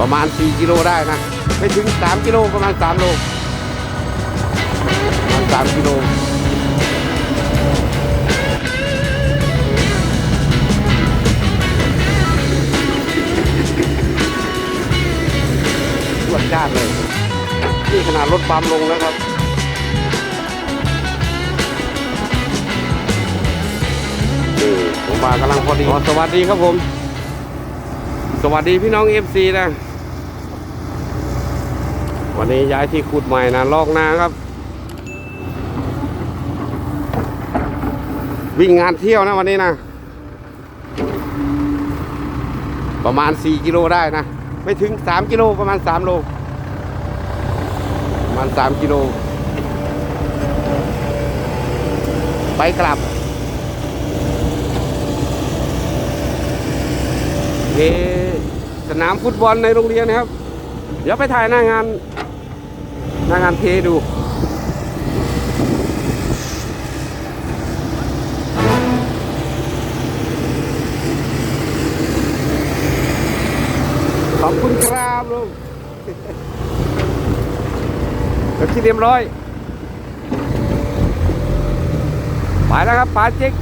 ประมาณ 4 กิโลได้นะ ไม่ถึง 3 กิโลประมาณ 3 โลประมาณ3กิโลตรวจจ้าเลยนี่ขนาดรถปั๊มลงแล้วครับผมมากำลังพอดี สวัสดีครับผม สวัสดีพี่น้องเอฟซีนะ วันนี้ย้ายที่ขุดใหม่นะลอกนาครับ วิ่งงานเที่ยวนะวันนี้นะ ประมาณ 4 กิโลได้นะ ไม่ถึง 3 กิโลประมาณ 3 โล ประมาณ 3 กิโล ไปกลับเอ สนามฟุตบอลในโรงเรียนนะครับ เดี๋ยวไปถ่ายหน้างาน หน้างานเทดูขอบคุณครับลุงเดี๋ยวคิดเรียบร้อย ไปแล้วครับปลาจิก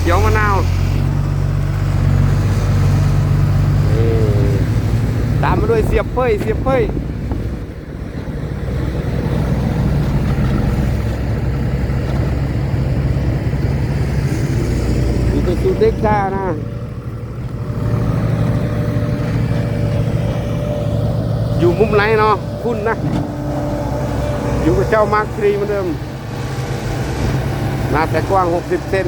เขียวมะนาว ตามมาด้วยเสียบเป้ยเสียบเป้ยมีตัวสูเด็กจ้านะอยู่มุมไหนเนาะคุณนะ อยู่กับเจ้ามาร์คทรีเหมือนเดิมหนาแต่กว้าง 60 เซน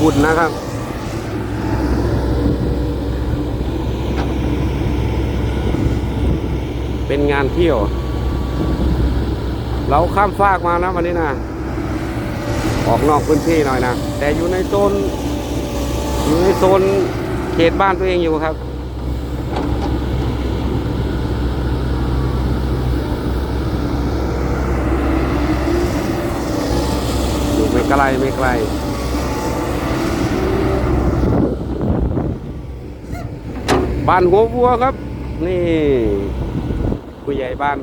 คุณนะครับ เป็นงานเที่ยว เราข้ามฟากมานะวันนี้นะออกนอกพื้นที่หน่อยนะ แต่อยู่ในโซน อยู่ในโซนเขตบ้านตัวเองอยู่ครับ อยู่ไม่ไกลไม่ไกล บ้านหัววัวครับ นี่ผู้ใหญ่บ้าน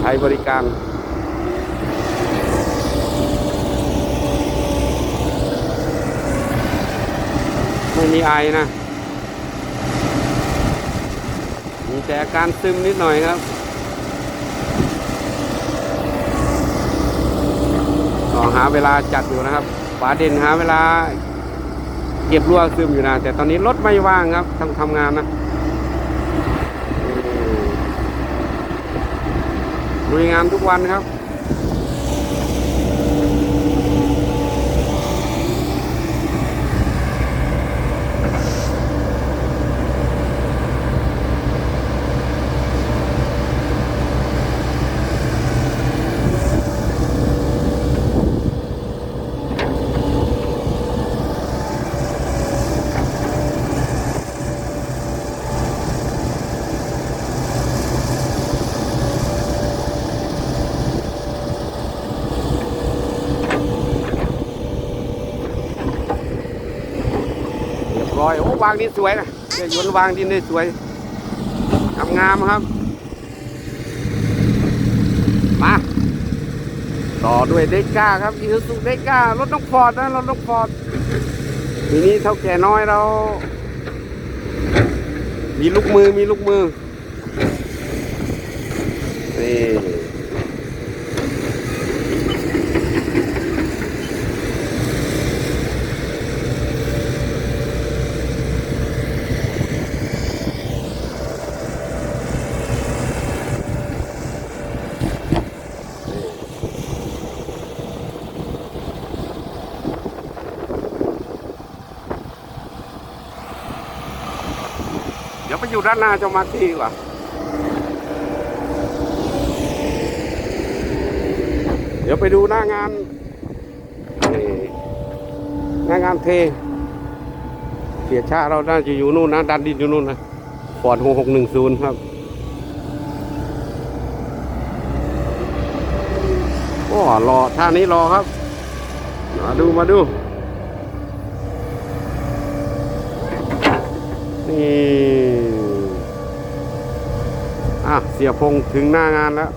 ใช้บริการไม่มีไอนะ มีแต่อาการซึมนิดหน่อยครับก็หาเวลาจัดอยู่นะครับป๋าเด่นหาเวลา เก็บรั่วซึมอยู่นะแต่ตอนนี้รถไม่ว่างครับทำทำงานนะลุยงานทุกวันครับ ร้อยโอ้วางดินสวยนะเดี๋ยวนวางดินได้สวยทำงามครับมาต่อด้วยเด็กก้าครับอีซูซูเด็กก้ารถน้องฟอร์ดนะรถน้องฟอร์ดทีนี้เท่าแก่น้อยเรา มีลูกมือมีลูกมือนี่ อยู่ด้านหน้าเจ้ามาทีว่าเดี๋ยวไปดูหน้างานนี่หน้างานเทเสียชาเราน่าจะอยู่นู่นนะดันดินอยู่นู่นนะฟอร์ดหกหกหนึ่งศูนย์ครับโอ้รอท่านี้รอครับ มาดูมาดูนี่ อะเสียพงถึงหน้างานแล้ว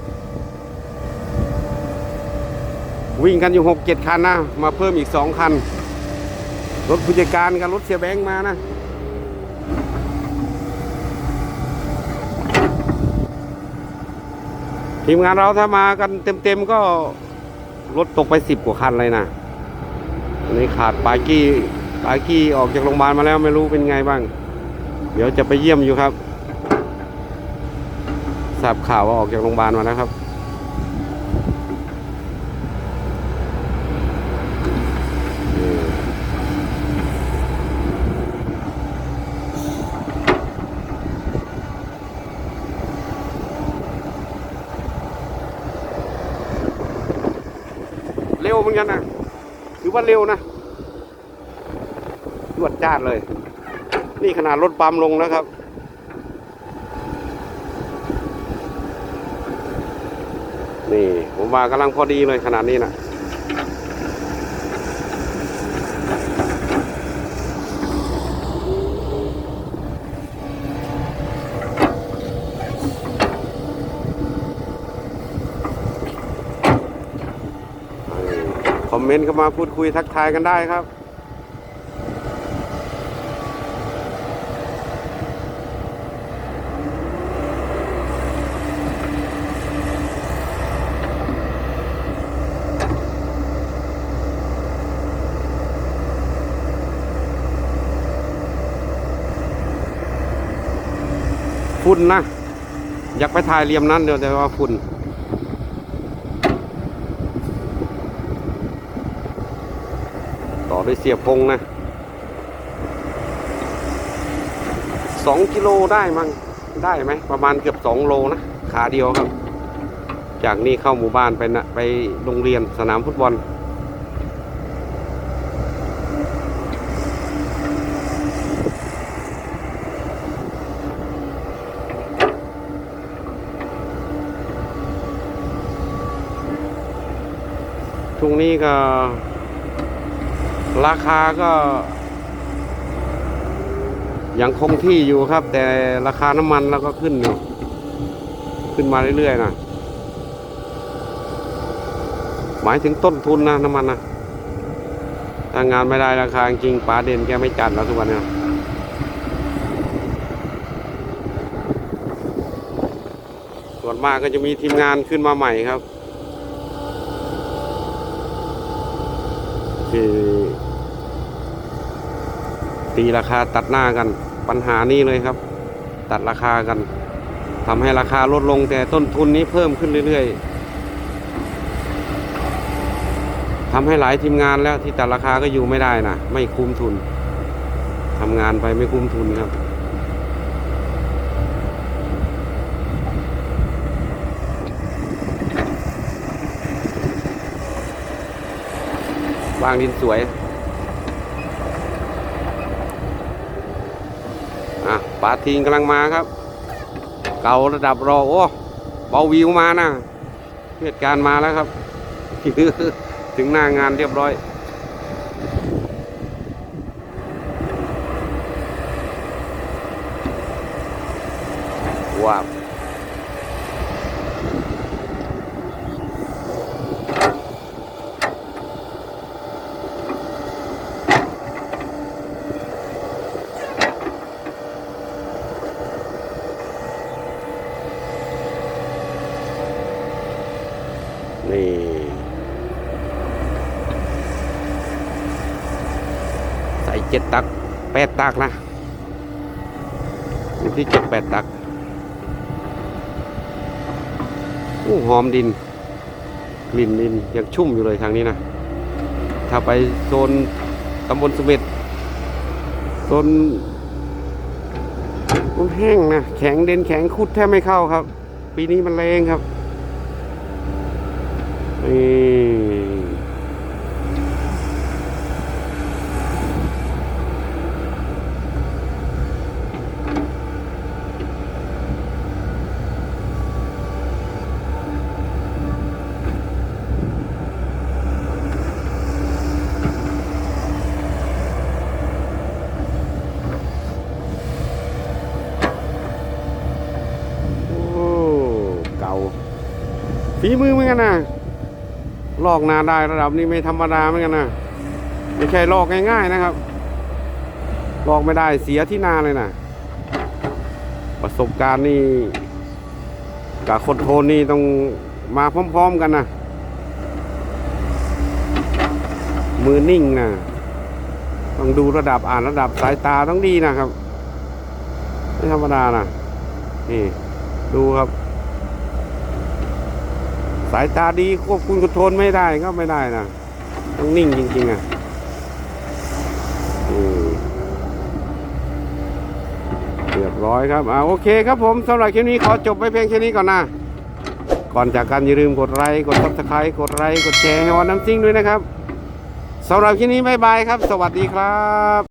วิ่งกันอยู่หกเจ็ดคันนะ มาเพิ่มอีกสองคัน รถผู้จัดการกับรถเสียแบงค์มานะทีมงานเราถ้ามากันเต็มๆก็รถตกไปสิบกว่าคันเลยนะอันนี้ขาดปากี้ปากี้ออกจากโรงพยาบาลมาแล้วไม่รู้เป็นไงบ้าง เดี๋ยวจะไปเยี่ยมอยู่ครับ ทราบข่าวว่าออกจากโรงพยาบาลมาแล้วครับ เร็วเหมือนกันนะถือว่าเร็วนะรวดจ้าดเลย นี่ขนาดรถปั๊มลงนะครับ นี่ผมว่ากำลังพอดีเลยขนาดนี้นะคอมเมนต์เข้ามาพูดคุยทักทายกันได้ครับ ฝุ่นนะ อยากไปถ่ายเหลี่ยมนั้นเดี๋ยวแต่ว่าฝุ่นต่อด้วยเสียบพงนะสองกิโลได้มั้งได้ไหมประมาณเกือบสองโลนะ ขาเดียวครับ จากนี่เข้าหมู่บ้านไปนะไปโรงเรียนสนามฟุตบอล ช่วงนี้ก็ ราคาก็ยังคงที่อยู่ครับ แต่ราคาน้ำมันเราก็ขึ้นอยู่ขึ้นมาเรื่อยๆนะหมายถึงต้นทุนนะน้ำมันนะถ้างานไม่ได้ราคาจริงป๋าเด่นแกไม่จัดแล้วทุกวันนี้นะส่วนมากก็จะมีทีมงานขึ้นมาใหม่ครับ คือตีราคาตัดหน้ากัน ปัญหานี้เลยครับ ตัดราคากันทำให้ราคาลดลงแต่ต้นทุนนี้เพิ่มขึ้นเรื่อยๆทำให้หลายทีมงานแล้วที่ตัดราคาก็อยู่ไม่ได้นะไม่คุ้มทุนทำงานไปไม่คุ้มทุนครับ วางดินสวย อะปลาทิงกำลังมาครับ เก่าระดับรอโอ้เบาวิวมานะเหตุการณ์มาแล้วครับ ถึงหน้างานเรียบร้อย ว้าว นี่ ใส่เจ็ดตัก แปดตักนะอยู่ที่เจ็ดแปดตักโอ้หอมดินกลิ่นดินยังชุ่มอยู่เลยทางนี้นะถ้าไปโซนตำบลสเม็ดโซนมันแห้งนะแข็งเด่นแข็งคุดแทบไม่เข้าครับ ปีนี้มันแรงครับนี่ มือเหมือนกันนะลอกนาได้ระดับนี้ไม่ธรรมดาเหมือนกันนะไม่ใช่ลอกง่าย ๆนะครับ ลอกไม่ได้เสียที่นาเลยนะประสบการณ์นี่กับคนโทนนี่ต้องมาพร้อม ๆกันนะมือนิ่งนะต้องดูระดับอ่านระดับสายตาต้องดีนะครับ ไม่ธรรมดานะนี่ดูครับ สายตาดีควบคุมคอนโทรลไม่ได้ก็ไม่ได้นะต้องนิ่งจริงๆอะเรียบร้อยครับอ่าโอเคครับผมสำหรับคลิปนี้ขอจบไปเพียงแค่นี้ก่อนนะ ก่อนจากกันอย่าลืมกดไลค์กดซับสไครต์กดไลค์กดแชร์ให้วันน้ำซิ่งด้วยนะครับสำหรับคลิปนี้บ๊ายบายครับ สวัสดีครับ